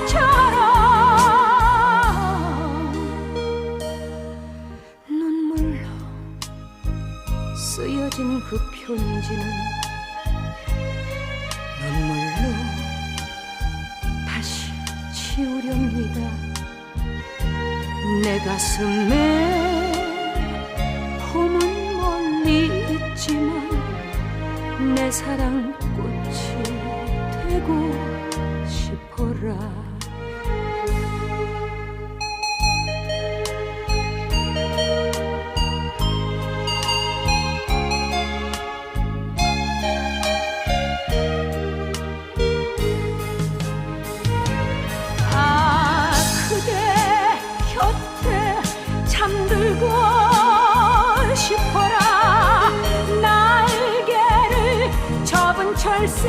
철새처럼 눈물로 쓰여진 그 편지는 눈물로 다시 지우렵니다. 내 가슴에 봄은 멀리 있지만 내 사랑 꽃이 되고 싶어라. 아 철새